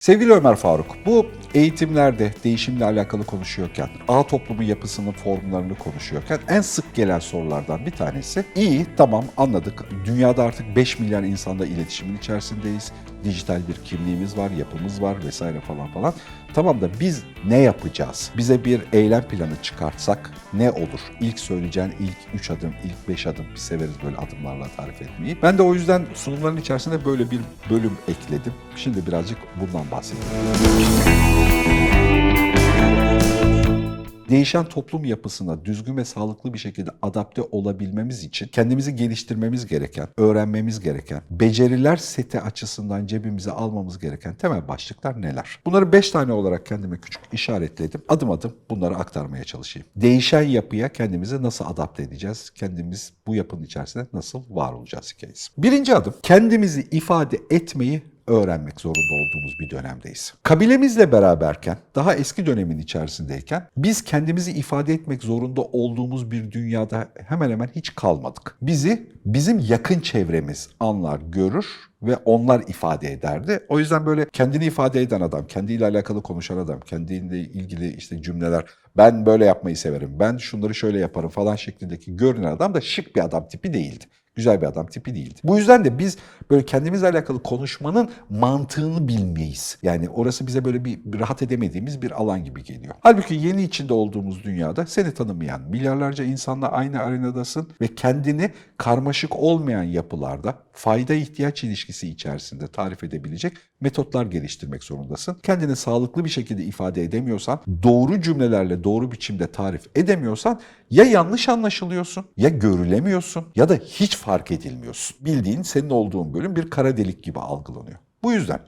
Sevgili Ömer Faruk, bu eğitimlerde değişimle alakalı konuşuyorken, ağ toplumu yapısının formlarını konuşuyorken en sık gelen sorulardan bir tanesi, iyi tamam anladık, dünyada artık 5 milyar insanla iletişimin içerisindeyiz, dijital bir kimliğimiz var, yapımız var vesaire falan falan. Tamam da biz ne yapacağız? Bize bir eylem planı çıkartsak ne olur? İlk söyleyeceğin ilk 3 adım, ilk 5 adım biz severiz böyle adımlarla tarif etmeyi. Ben de o yüzden sunumların içerisinde böyle bir bölüm ekledim. Şimdi birazcık bundan bahsedeyim. Değişen toplum yapısına düzgün ve sağlıklı bir şekilde adapte olabilmemiz için kendimizi geliştirmemiz gereken, öğrenmemiz gereken, beceriler seti açısından cebimize almamız gereken temel başlıklar neler? Bunları 5 tane olarak kendime küçük işaretledim. Adım adım bunları aktarmaya çalışayım. Değişen yapıya kendimizi nasıl adapte edeceğiz? Kendimiz bu yapının içerisinde nasıl var olacağız hikayesi. Birinci adım kendimizi ifade etmeyi öğrenmek zorunda olduğumuz bir dönemdeyiz. Kabilemizle beraberken, daha eski dönemin içerisindeyken biz kendimizi ifade etmek zorunda olduğumuz bir dünyada hemen hemen hiç kalmadık. Bizi bizim yakın çevremiz anlar, görür ve onlar ifade ederdi. O yüzden böyle kendini ifade eden adam, kendiyle alakalı konuşan adam, kendiyle ilgili işte cümleler, ben böyle yapmayı severim, ben şunları şöyle yaparım falan şeklindeki görünen adam da şık bir adam tipi değildi güzel bir adam tipi değildi. Bu yüzden de biz böyle kendimizle alakalı konuşmanın mantığını bilmeyiz. Yani orası bize böyle bir rahat edemediğimiz bir alan gibi geliyor. Halbuki yeni içinde olduğumuz dünyada seni tanımayan milyarlarca insanla aynı arenadasın ve kendini karmaşık olmayan yapılarda fayda ihtiyaç ilişkisi içerisinde tarif edebilecek metotlar geliştirmek zorundasın. Kendini sağlıklı bir şekilde ifade edemiyorsan, doğru cümlelerle doğru biçimde tarif edemiyorsan ya yanlış anlaşılıyorsun, ya görülemiyorsun ya da hiç fark edilmiyorsun. Bildiğin senin olduğun bölüm bir kara delik gibi algılanıyor. Bu yüzden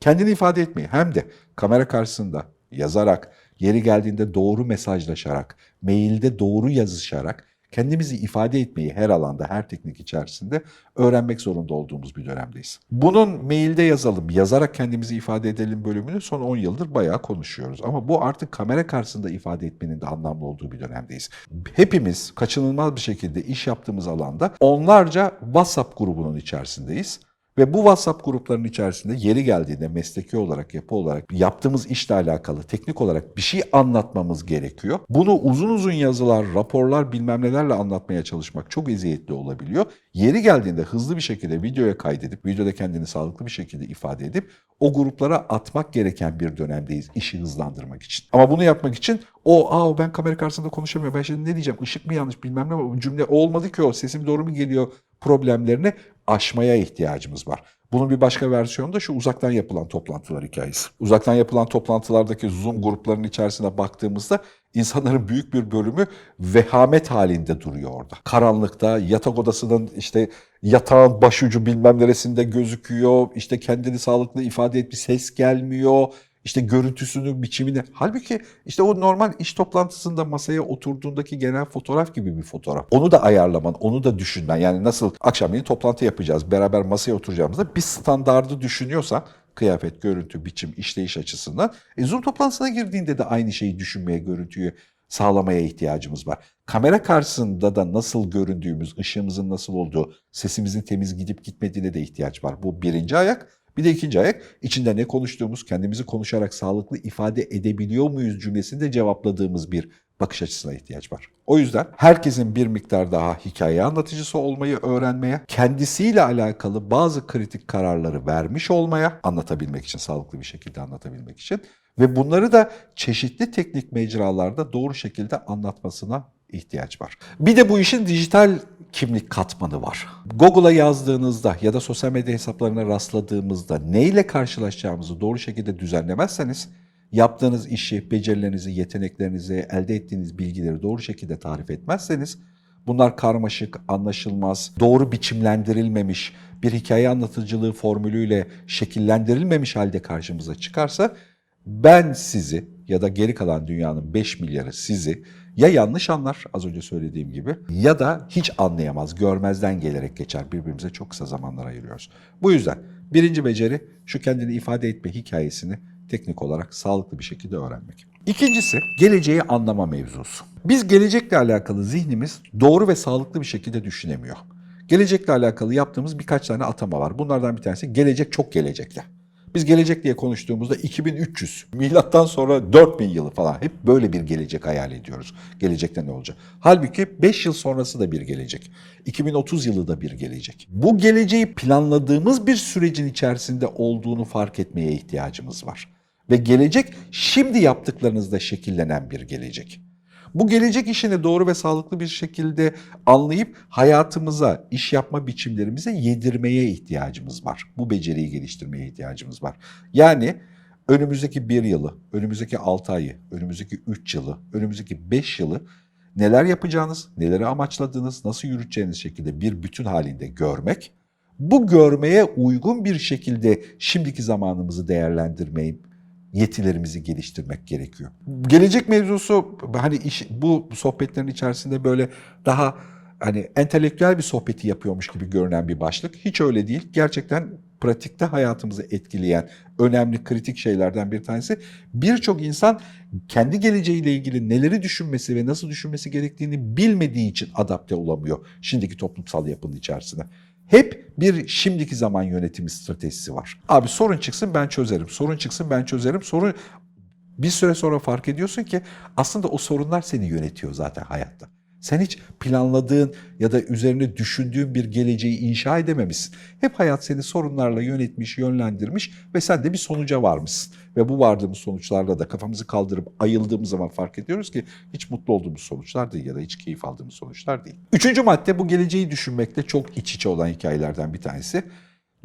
kendini ifade etmeyi hem de kamera karşısında yazarak, yeri geldiğinde doğru mesajlaşarak, mailde doğru yazışarak kendimizi ifade etmeyi her alanda, her teknik içerisinde öğrenmek zorunda olduğumuz bir dönemdeyiz. Bunun mailde yazalım, yazarak kendimizi ifade edelim bölümünü son 10 yıldır bayağı konuşuyoruz. Ama bu artık kamera karşısında ifade etmenin de anlamlı olduğu bir dönemdeyiz. Hepimiz kaçınılmaz bir şekilde iş yaptığımız alanda onlarca WhatsApp grubunun içerisindeyiz. Ve bu WhatsApp gruplarının içerisinde yeri geldiğinde mesleki olarak, yapı olarak yaptığımız işle alakalı teknik olarak bir şey anlatmamız gerekiyor. Bunu uzun uzun yazılar, raporlar bilmem nelerle anlatmaya çalışmak çok eziyetli olabiliyor. Yeri geldiğinde hızlı bir şekilde videoya kaydedip, videoda kendini sağlıklı bir şekilde ifade edip o gruplara atmak gereken bir dönemdeyiz işi hızlandırmak için. Ama bunu yapmak için o aa ben kamera karşısında konuşamıyorum ben şimdi ne diyeceğim ışık mı yanlış bilmem ne cümle olmadı ki o sesim doğru mu geliyor problemlerini aşmaya ihtiyacımız var. Bunun bir başka versiyonu da şu uzaktan yapılan toplantılar hikayesi. Uzaktan yapılan toplantılardaki Zoom gruplarının içerisine baktığımızda insanların büyük bir bölümü vehamet halinde duruyor orada. Karanlıkta yatak odasının işte yatağın başucu bilmem neresinde gözüküyor. İşte kendini sağlıklı ifade et bir ses gelmiyor işte görüntüsünü, biçimini. Halbuki işte o normal iş toplantısında masaya oturduğundaki genel fotoğraf gibi bir fotoğraf. Onu da ayarlaman, onu da düşünmen. Yani nasıl akşamleyin toplantı yapacağız, beraber masaya oturacağımızda bir standardı düşünüyorsan kıyafet, görüntü, biçim, işleyiş açısından. E, Zoom toplantısına girdiğinde de aynı şeyi düşünmeye, görüntüyü sağlamaya ihtiyacımız var. Kamera karşısında da nasıl göründüğümüz, ışığımızın nasıl olduğu, sesimizin temiz gidip gitmediğine de ihtiyaç var. Bu birinci ayak. Bir de ikinci ayak içinde ne konuştuğumuz, kendimizi konuşarak sağlıklı ifade edebiliyor muyuz cümlesini de cevapladığımız bir bakış açısına ihtiyaç var. O yüzden herkesin bir miktar daha hikaye anlatıcısı olmayı öğrenmeye, kendisiyle alakalı bazı kritik kararları vermiş olmaya, anlatabilmek için, sağlıklı bir şekilde anlatabilmek için ve bunları da çeşitli teknik mecralarda doğru şekilde anlatmasına ihtiyaç var. Bir de bu işin dijital kimlik katmanı var. Google'a yazdığınızda ya da sosyal medya hesaplarına rastladığımızda neyle karşılaşacağımızı doğru şekilde düzenlemezseniz yaptığınız işi, becerilerinizi, yeteneklerinizi, elde ettiğiniz bilgileri doğru şekilde tarif etmezseniz bunlar karmaşık, anlaşılmaz, doğru biçimlendirilmemiş, bir hikaye anlatıcılığı formülüyle şekillendirilmemiş halde karşımıza çıkarsa ben sizi ya da geri kalan dünyanın 5 milyarı sizi ya yanlış anlar az önce söylediğim gibi ya da hiç anlayamaz, görmezden gelerek geçer. Birbirimize çok kısa zamanlar ayırıyoruz. Bu yüzden birinci beceri şu kendini ifade etme hikayesini teknik olarak sağlıklı bir şekilde öğrenmek. İkincisi geleceği anlama mevzusu. Biz gelecekle alakalı zihnimiz doğru ve sağlıklı bir şekilde düşünemiyor. Gelecekle alakalı yaptığımız birkaç tane atama var. Bunlardan bir tanesi gelecek çok gelecekte. Biz gelecek diye konuştuğumuzda 2300, milattan sonra 4000 yılı falan hep böyle bir gelecek hayal ediyoruz. Gelecekte ne olacak? Halbuki 5 yıl sonrası da bir gelecek. 2030 yılı da bir gelecek. Bu geleceği planladığımız bir sürecin içerisinde olduğunu fark etmeye ihtiyacımız var. Ve gelecek şimdi yaptıklarınızda şekillenen bir gelecek. Bu gelecek işini doğru ve sağlıklı bir şekilde anlayıp hayatımıza, iş yapma biçimlerimize yedirmeye ihtiyacımız var. Bu beceriyi geliştirmeye ihtiyacımız var. Yani önümüzdeki bir yılı, önümüzdeki altı ayı, önümüzdeki üç yılı, önümüzdeki beş yılı neler yapacağınız, neleri amaçladığınız, nasıl yürüteceğiniz şekilde bir bütün halinde görmek, bu görmeye uygun bir şekilde şimdiki zamanımızı değerlendirmeyi, yetilerimizi geliştirmek gerekiyor. Gelecek mevzusu hani iş, bu sohbetlerin içerisinde böyle daha hani entelektüel bir sohbeti yapıyormuş gibi görünen bir başlık. Hiç öyle değil. Gerçekten pratikte hayatımızı etkileyen önemli kritik şeylerden bir tanesi. Birçok insan kendi geleceğiyle ilgili neleri düşünmesi ve nasıl düşünmesi gerektiğini bilmediği için adapte olamıyor şimdiki toplumsal yapının içerisine. Hep bir şimdiki zaman yönetimi stratejisi var. Abi sorun çıksın ben çözerim, sorun çıksın ben çözerim, sorun... Bir süre sonra fark ediyorsun ki aslında o sorunlar seni yönetiyor zaten hayatta. Sen hiç planladığın ya da üzerine düşündüğün bir geleceği inşa edememişsin. Hep hayat seni sorunlarla yönetmiş, yönlendirmiş ve sen de bir sonuca varmışsın. Ve bu vardığımız sonuçlarla da kafamızı kaldırıp ayıldığımız zaman fark ediyoruz ki hiç mutlu olduğumuz sonuçlar değil ya da hiç keyif aldığımız sonuçlar değil. Üçüncü madde bu geleceği düşünmekte çok iç içe olan hikayelerden bir tanesi.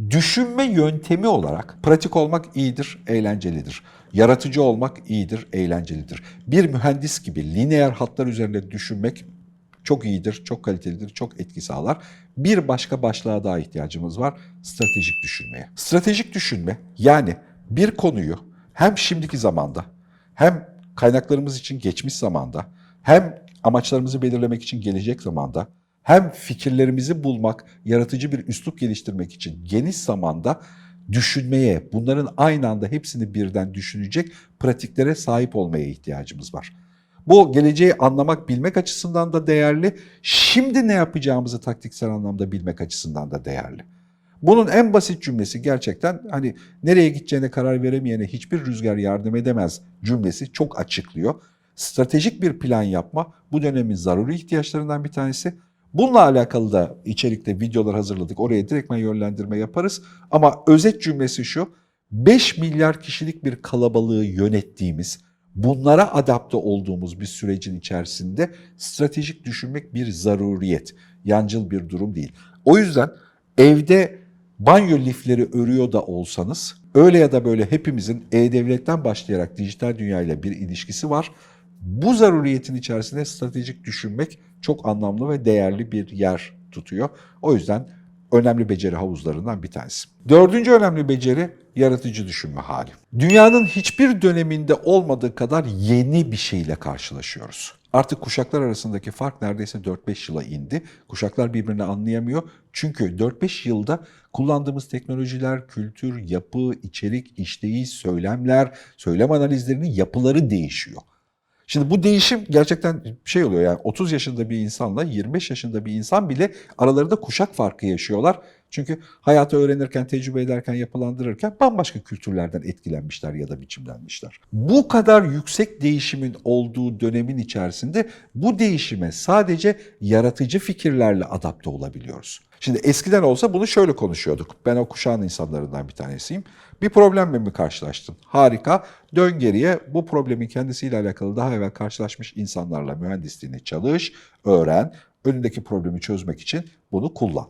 Düşünme yöntemi olarak pratik olmak iyidir, eğlencelidir. Yaratıcı olmak iyidir, eğlencelidir. Bir mühendis gibi lineer hatlar üzerinde düşünmek çok iyidir, çok kalitelidir, çok etki sağlar. Bir başka başlığa daha ihtiyacımız var, stratejik düşünmeye. Stratejik düşünme yani bir konuyu hem şimdiki zamanda hem kaynaklarımız için geçmiş zamanda hem amaçlarımızı belirlemek için gelecek zamanda hem fikirlerimizi bulmak, yaratıcı bir üslup geliştirmek için geniş zamanda düşünmeye, bunların aynı anda hepsini birden düşünecek pratiklere sahip olmaya ihtiyacımız var. Bu geleceği anlamak, bilmek açısından da değerli. Şimdi ne yapacağımızı taktiksel anlamda bilmek açısından da değerli. Bunun en basit cümlesi gerçekten hani nereye gideceğine karar veremeyene hiçbir rüzgar yardım edemez cümlesi çok açıklıyor. Stratejik bir plan yapma bu dönemin zaruri ihtiyaçlarından bir tanesi. Bununla alakalı da içerikte videolar hazırladık. Oraya direktmen yönlendirme yaparız. Ama özet cümlesi şu. 5 milyar kişilik bir kalabalığı yönettiğimiz, bunlara adapte olduğumuz bir sürecin içerisinde stratejik düşünmek bir zaruriyet. Yancıl bir durum değil. O yüzden evde banyo lifleri örüyor da olsanız öyle ya da böyle hepimizin e-devletten başlayarak dijital dünyayla bir ilişkisi var. Bu zaruriyetin içerisinde stratejik düşünmek çok anlamlı ve değerli bir yer tutuyor. O yüzden önemli beceri havuzlarından bir tanesi. Dördüncü önemli beceri yaratıcı düşünme hali. Dünyanın hiçbir döneminde olmadığı kadar yeni bir şeyle karşılaşıyoruz. Artık kuşaklar arasındaki fark neredeyse 4-5 yıla indi. Kuşaklar birbirini anlayamıyor. Çünkü 4-5 yılda kullandığımız teknolojiler, kültür, yapı, içerik, işleyiş, söylemler, söylem analizlerinin yapıları değişiyor. Şimdi bu değişim gerçekten şey oluyor yani 30 yaşında bir insanla 25 yaşında bir insan bile aralarında kuşak farkı yaşıyorlar. Çünkü hayatı öğrenirken, tecrübe ederken, yapılandırırken bambaşka kültürlerden etkilenmişler ya da biçimlenmişler. Bu kadar yüksek değişimin olduğu dönemin içerisinde bu değişime sadece yaratıcü fikirlerle adapte olabiliyoruz. Şimdi eskiden olsa bunu şöyle konuşuyorduk. Ben o kuşağın insanlarından bir tanesiyim. Bir problemle mi karşılaştın? Harika. Dön geriye bu problemin kendisiyle alakalı daha evvel karşılaşmış insanlarla mühendisliğini çalış, öğren. Önündeki problemi çözmek için bunu kullan.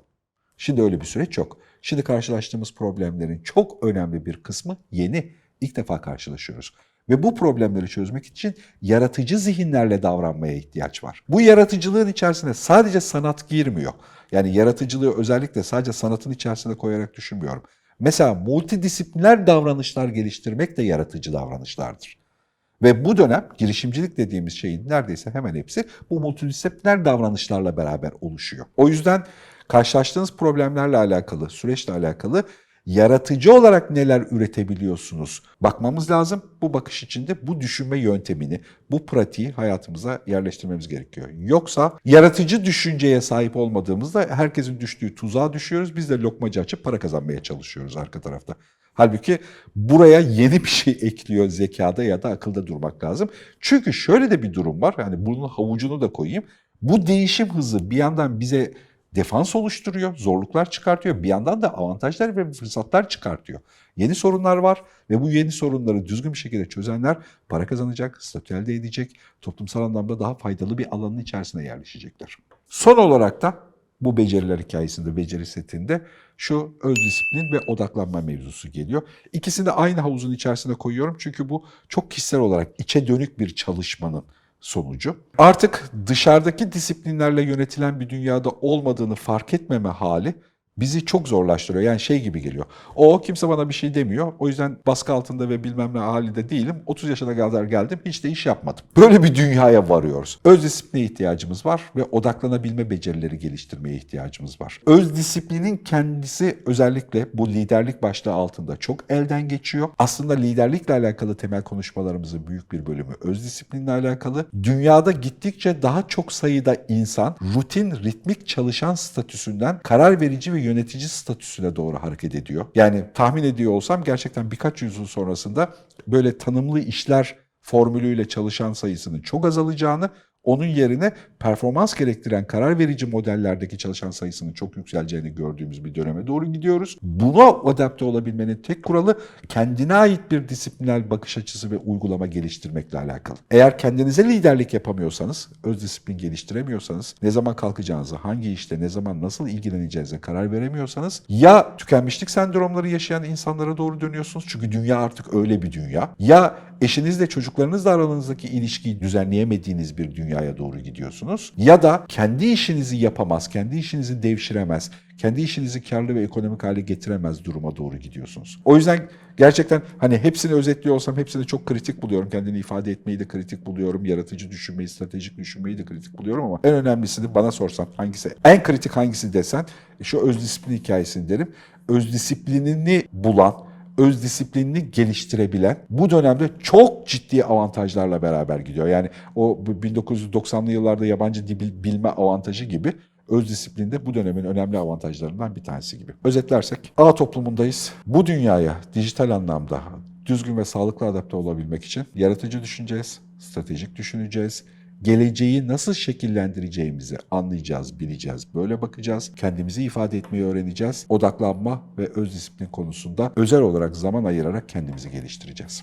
Şimdi öyle bir süreç yok. Şimdi karşılaştığımız problemlerin çok önemli bir kısmı yeni. İlk defa karşılaşıyoruz. Ve bu problemleri çözmek için yaratıcı zihinlerle davranmaya ihtiyaç var. Bu yaratıcılığın içerisine sadece sanat girmiyor. Yani yaratıcılığı özellikle sadece sanatın içerisine koyarak düşünmüyorum. Mesela multidisipliner davranışlar geliştirmek de yaratıcı davranışlardır. Ve bu dönem girişimcilik dediğimiz şeyin neredeyse hemen hepsi bu multidisipliner davranışlarla beraber oluşuyor. O yüzden karşılaştığınız problemlerle alakalı, süreçle alakalı yaratıcı olarak neler üretebiliyorsunuz? Bakmamız lazım. Bu bakış içinde bu düşünme yöntemini, bu pratiği hayatımıza yerleştirmemiz gerekiyor. Yoksa yaratıcı düşünceye sahip olmadığımızda herkesin düştüğü tuzağa düşüyoruz. Biz de lokmacı açıp para kazanmaya çalışıyoruz arka tarafta. Halbuki buraya yeni bir şey ekliyor zekada ya da akılda durmak lazım. Çünkü şöyle de bir durum var. Yani bunun havucunu da koyayım. Bu değişim hızı bir yandan bize defans oluşturuyor, zorluklar çıkartıyor. Bir yandan da avantajlar ve fırsatlar çıkartıyor. Yeni sorunlar var ve bu yeni sorunları düzgün bir şekilde çözenler para kazanacak, statü elde edecek, toplumsal anlamda daha faydalı bir alanın içerisine yerleşecekler. Son olarak da bu beceriler hikayesinde, beceri setinde şu öz disiplin ve odaklanma mevzusu geliyor. İkisini de aynı havuzun içerisine koyuyorum çünkü bu çok kişisel olarak içe dönük bir çalışmanın sonucu. Artık dışarıdaki disiplinlerle yönetilen bir dünyada olmadığını fark etmeme hali bizi çok zorlaştırıyor. Yani şey gibi geliyor. O kimse bana bir şey demiyor. O yüzden baskı altında ve bilmem ne halinde değilim. 30 yaşına kadar geldim. Hiç de iş yapmadım. Böyle bir dünyaya varıyoruz. Öz disipline ihtiyacımız var ve odaklanabilme becerileri geliştirmeye ihtiyacımız var. Öz disiplinin kendisi özellikle bu liderlik başlığı altında çok elden geçiyor. Aslında liderlikle alakalı temel konuşmalarımızın büyük bir bölümü öz disiplinle alakalı. Dünyada gittikçe daha çok sayıda insan rutin, ritmik çalışan statüsünden karar verici ve yönetici statüsüne doğru hareket ediyor. Yani tahmin ediyor olsam gerçekten birkaç yüzyıl sonrasında böyle tanımlı işler formülüyle çalışan sayısının çok azalacağını, onun yerine performans gerektiren karar verici modellerdeki çalışan sayısının çok yükseleceğini gördüğümüz bir döneme doğru gidiyoruz. Buna adapte olabilmenin tek kuralı kendine ait bir disiplinel bakış açısı ve uygulama geliştirmekle alakalı. Eğer kendinize liderlik yapamıyorsanız, öz disiplin geliştiremiyorsanız, ne zaman kalkacağınızı, hangi işte, ne zaman, nasıl ilgileneceğinize karar veremiyorsanız ya tükenmişlik sendromları yaşayan insanlara doğru dönüyorsunuz çünkü dünya artık öyle bir dünya. Ya eşinizle çocuklarınızla aranızdaki ilişkiyi düzenleyemediğiniz bir dünyaya doğru gidiyorsunuz. Ya da kendi işinizi yapamaz, kendi işinizi devşiremez, kendi işinizi karlı ve ekonomik hale getiremez duruma doğru gidiyorsunuz. O yüzden gerçekten hani hepsini özetliyor olsam hepsini çok kritik buluyorum. Kendini ifade etmeyi de kritik buluyorum. Yaratıcı düşünmeyi, stratejik düşünmeyi de kritik buluyorum ama en önemlisini bana sorsan hangisi? En kritik hangisi desen şu öz disiplin hikayesini derim. Öz disiplinini bulan, öz disiplinini geliştirebilen bu dönemde çok ciddi avantajlarla beraber gidiyor. Yani o bu 1990'lı yıllarda yabancı dil bilme avantajı gibi öz disiplin de bu dönemin önemli avantajlarından bir tanesi gibi. Özetlersek A toplumundayız. Bu dünyaya dijital anlamda düzgün ve sağlıklı adapte olabilmek için yaratıcı düşüneceğiz, stratejik düşüneceğiz, geleceği nasıl şekillendireceğimizi anlayacağız, bileceğiz. Böyle bakacağız. Kendimizi ifade etmeyi öğreneceğiz. Odaklanma ve öz disiplin konusunda özel olarak zaman ayırarak kendimizi geliştireceğiz.